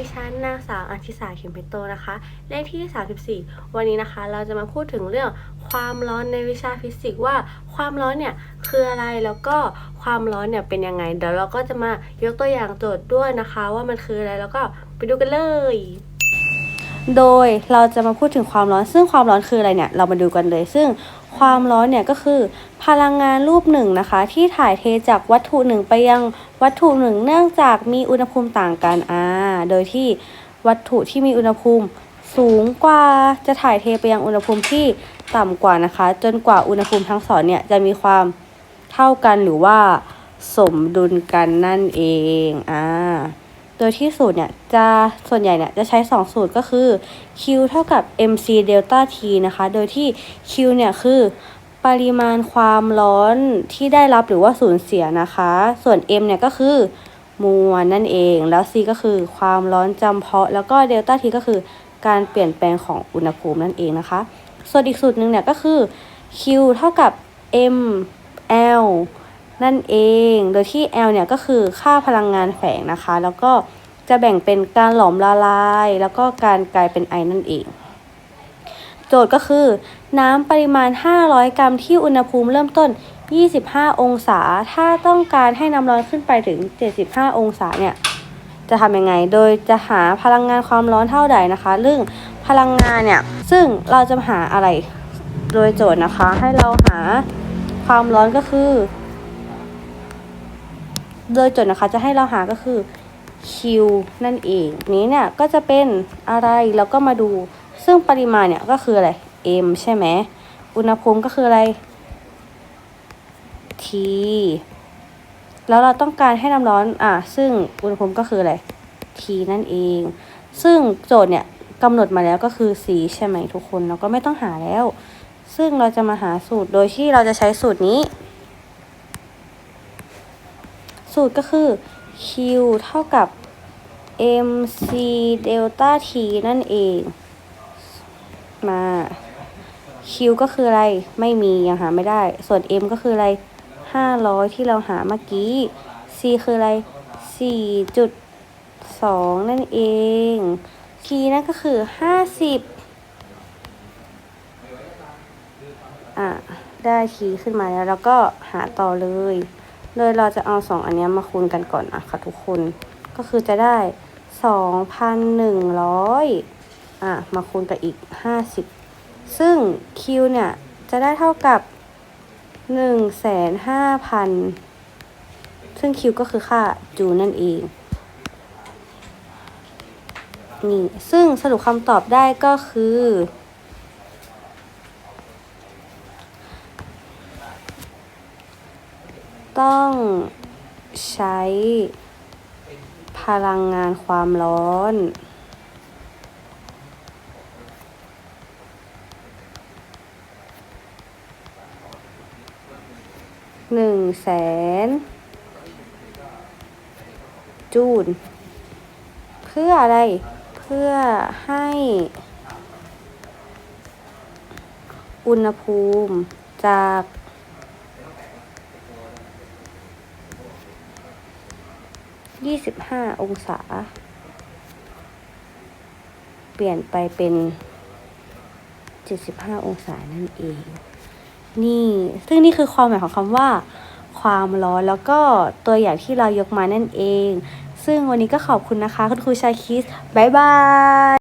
ดิฉันนางสาวอาทิสาเข็มเพชรโตนะคะ เลขที่ 34 วันนี้นะคะ เราจะมาพูดถึงเรื่องความร้อนในวิชาฟิสิกส์ว่าความร้อนเนี่ยคืออะไรแล้วก็ความร้อนเนี่ยเป็นยังไง เดี๋ยวเราก็จะมายกตัวอย่างโจทย์ด้วยนะคะ ว่ามันคืออะไรแล้วก็ไปดูกันเลย โดยเราจะมาพูดถึงความร้อน ซึ่งความร้อนคืออะไรเนี่ยเรามาดูกันเลย ซึ่งความร้อนเนี่ยก็คือพลังงานรูปหนึ่งนะคะ ที่ถ่ายเทจากวัตถุหนึ่งไปยัง วัตถุหนึ่งเนื่องจากมีอุณหภูมิต่างกันอ่าโดยที่วัตถุที่มีอุณหภูมิสูงกว่าจะถ่ายเทไปยังอุณหภูมิที่ต่ำกว่านะคะ จนกว่าอุณหภูมิทั้งสองเนี่ยจะมีความเท่ากันหรือว่าสมดุลกันนั่นเองอ่าโดยที่สูตรเนี่ยจะส่วนใหญ่เนี่ยจะใช้ 2 สูตรก็คือ Q เท่ากับ mc delta t นะคะ โดยที่ Q เนี่ยคือ ปริมาณความร้อนที่ได้รับหรือว่าสูญเสียนะคะ ส่วน m เนี่ยก็คือมวลนั่นเอง แล้ว c ก็คือความร้อนจำเพาะ แล้วก็ delta t ก็คือการเปลี่ยนแปลงของอุณหภูมินั่นเองนะคะ ส่วนอีกสูตรหนึ่งเนี่ยก็คือ Q เท่ากับ m l นั่นเอง โดยที่ L เนี่ยก็คือค่าพลังงานแฝงนะคะ แล้วก็จะแบ่งเป็นการหลอมละลาย แล้วก็การกลายเป็นไอนั่นเอง โจทย์ก็คือ น้ำปริมาณ 500 กรัมที่อุณหภูมิเริ่มต้น 25 องศา ถ้าต้องการให้น้ำร้อนขึ้นไปถึง 75 องศาเนี่ย จะทำยังไง โดยจะหาพลังงานความร้อนเท่าใดนะคะเรื่องพลังงานเนี่ย ซึ่งเราจะหาอะไร โดยโจทย์นะคะ ให้เราหาความร้อนก็คือ โดยโจทย์นะคะ จะให้เราหาก็คือ Q นั่นเอง นี้เนี่ยก็จะเป็นอะไร แล้วก็มาดู ซึ่งปริมาณเนี่ยก็คืออะไร M ใช่ไหม อุณหภูมิก็คืออะไร T แล้วเราต้องการให้น้ำร้อน อะ ซึ่งอุณหภูมิก็คืออะไร T นั่นเอง ซึ่งโจทย์เนี่ยกำหนดมาแล้วก็คือ C ใช่ไหมทุกคน เราก็ไม่ต้องหาแล้ว ซึ่งเราจะมาหาสูตร โดยที่เราจะใช้สูตรนี้ สูตรก็คือ Q เท่ากับ mc delta t นั่นเอง มา Q ก็คืออะไรไม่มียังหาไม่ได้ ส่วน m ก็คืออะไร 500 ที่เราหาเมื่อกี้ c คืออะไร 4.2 นั่นเอง t นั่นก็คือ 50 อะ ได้ t ขึ้นมาแล้ว แล้วก็หาต่อเลย โดยเราจะเอาสองอันนี้มาคูณกันก่อนนะค่ะทุกคน ก็คือจะได้สองพันหนึ่งร้อยอะ มาคูณกับอีกห้าสิบ ซึ่ง Q เนี่ย จะได้เท่ากับหนึ่งแสนห้าพันซึ่ง Q ก็คือค่าจูนั่นเอง นี่ ซึ่งสรุปคำตอบได้ก็คือ ต้องใช้พลังงานความร้อน หนึ่งแสนจูลเพื่ออะไร เพื่อให้ อุณหภูมิจากยี่สิบห้าองศา เปลี่ยนไปเป็นเจ็ดสิบห้าองศานั่นเอง นี่ ซึ่งนี่คือความหมายของคำว่า ความร้อนแล้วก็ตัวอย่างที่เรายกมานั่นเอง ซึ่งวันนี้ก็ขอบคุณนะคะ คุณครูชาคิส บ๊ายบาย